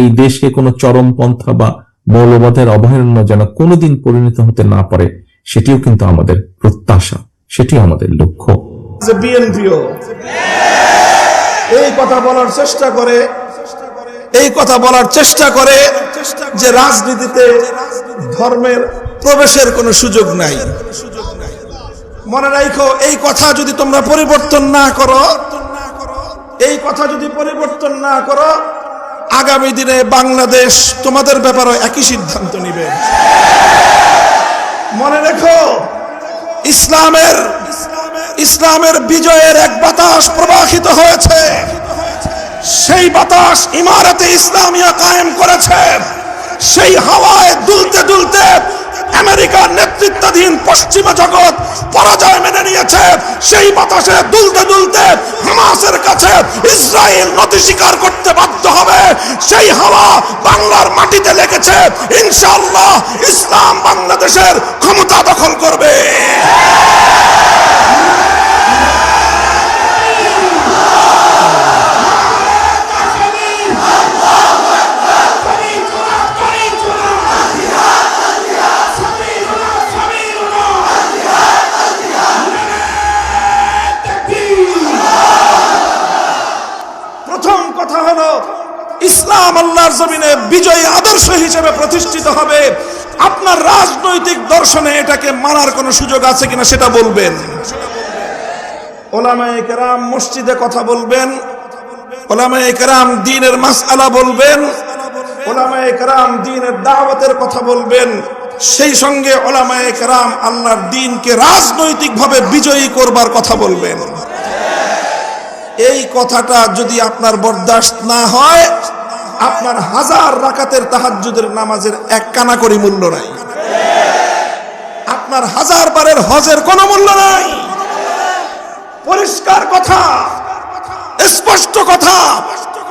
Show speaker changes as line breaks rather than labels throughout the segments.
এই দেশকে কোনো চরমপন্থা বা মৌলবাদের অভয়ারণ্য যেন কোনোদিন পরিণত হতে না পারে, সেটিও কিন্তু আমাদের প্রত্যাশা, সেটিও আমাদের লক্ষ্য।
এই কথা বলার চেষ্টা করে, এই কথা বলার চেষ্টা করে যে রাজনীতিতে ধর্মের প্রবেশের কোনো সুযোগ নাই। মনে রাখো এই কথা যদি তোমরা পরিবর্তন না করো, এই কথা যদি পরিবর্তন না করো আগামী দিনে বাংলাদেশ তোমাদের ব্যাপারে একই সিদ্ধান্ত নিবে। মনে রেখো, ইসলামের ইসলামের বিজয়ের এক বাতাস প্রবাহিত হয়েছে। সেই বাতাস ইমারতে ইসলামিয়া কায়েম করেছে। সেই হাওয়ায় দুলতে দুলতে আমেরিকার নেতৃত্বাধীন পশ্চিমা জগৎ পরাজয় মেনে নিয়েছে। সেই বাতাসে দুলতে দুলতে ইসরায়েল নদী স্বীকার করতে বাধ্য হবে। সেই হাওয়া বাংলার মাটিতে লেগেছে। ইনশাআল্লাহ ইসলাম বাংলাদেশের ক্ষমতা দখল করবে। ইসলাম আল্লাহর জমিনে বিজয়ী আদর্শ হিসেবে প্রতিষ্ঠিত হবে। আপনার রাজনৈতিক দর্শনে এটাকে মানার কোনো সুযোগ আছে কিনা সেটা বলবেন। ওলামায়ে মসজিদে কথা বলবেন। দিনের বলবেন। দিনের দাওয়াতের কথা বলবেন। সেই সঙ্গে আল্লাহর দিনকে বিজয়ী করবার কথা বলবেন। এই কথাটা যদি আপনার বরদাস্ত না হয় আপনার হাজার রাকাতের তাহাজ্জুদের নামাজের এক কানা করি মূল্য নাই। আপনার হাজার বারের হজের কোনো মূল্য নাই। পরিষ্কার কথা, স্পষ্ট কথা,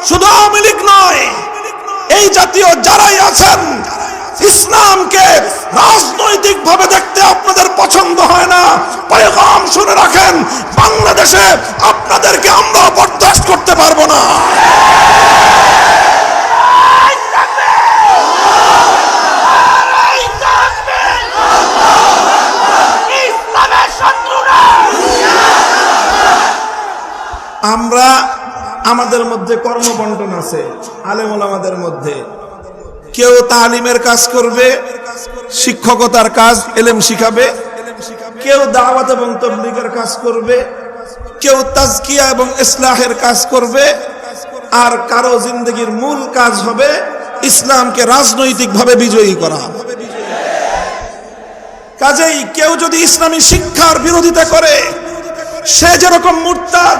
শুধু আওয়ামী লীগ নয়, এই জাতীয় যারাই আছেন, ইসলামকে রাজনৈতিক ভাবে দেখতে আপনাদের পছন্দ হয় না, পয়গাম শুনে রাখেন, বাংলাদেশে আপনাদেরকে আমরা বরদাস্ত করতে পারব না
ইসলামের শত্রুরা
আমরা আমাদের মধ্যে কর্মবন্টন আছে, আলেমুল আমাদের মধ্যে। কেউ তালিমের কাজ করবে, শিক্ষকতার কাজ এলেম শিখাবে, কেউ দাওয়াত এবং তবলিগের কাজ করবে, কেউ তাজকিয়া এবং ইসলাহের কাজ করবে, আর কারও জিন্দগির মূল কাজ হবে ইসলামকে রাজনৈতিকভাবে বিজয়ী করা। কাজেই কেউ যদি ইসলামী শিক্ষার বিরোধিতা করে, সে যেরকম মুরতাদ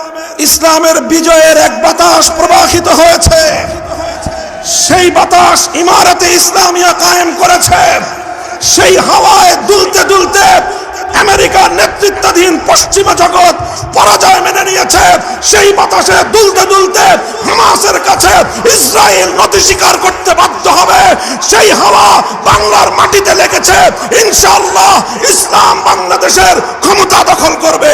ইসলামের বিজয়ের এক বাতাস প্রবাহিত হয়েছে। সেই বাতাস ইমারতে ইসলামিয়া কায়েম করেছে। সেই হাওয়ায় দুলতে নেতৃত্বাধীন পশ্চিমা জগৎ পরাজয় মেনে নিয়েছে। সেই বাতাসে দুলতে দুলতে হামাসের কাছে ইসরায়েল নতি স্বীকার করতে বাধ্য হবে। সেই হাওয়া বাংলার মাটিতে লেগেছে। ইনশাআল্লাহ ইসলাম বাংলাদেশের ক্ষমতা দখল করবে।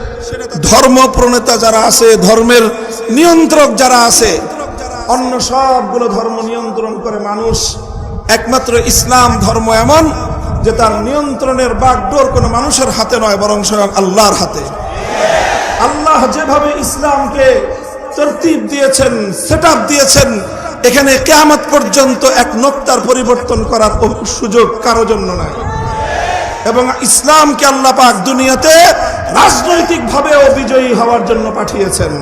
ধর্ম প্রণেতা যারা আছে, ধর্মের নিয়ন্ত্রক যারা আছে, অন্য সবগুলো ধর্ম নিয়ন্ত্রণ করে মানুষ। একমাত্র ইসলাম ধর্ম এমন যে তার নিয়ন্ত্রণের বাগডোর কোনো মানুষের হাতে নয়, বরং স্বয়ং আল্লাহর হাতে। আল্লাহ যেভাবে ইসলামকে তরতিব দিয়েছেন সেট দিয়েছেন, এখানে কেয়ামত পর্যন্ত এক নোক্তার পরিবর্তন করার সুযোগ কারও জন্য নাই। এবং ইসলামকে আল্লাহ পাক দুনিয়াতে রাজনৈতিক ভাবেও বিজয়ী হওয়ার জন্য পাঠিয়েছেন।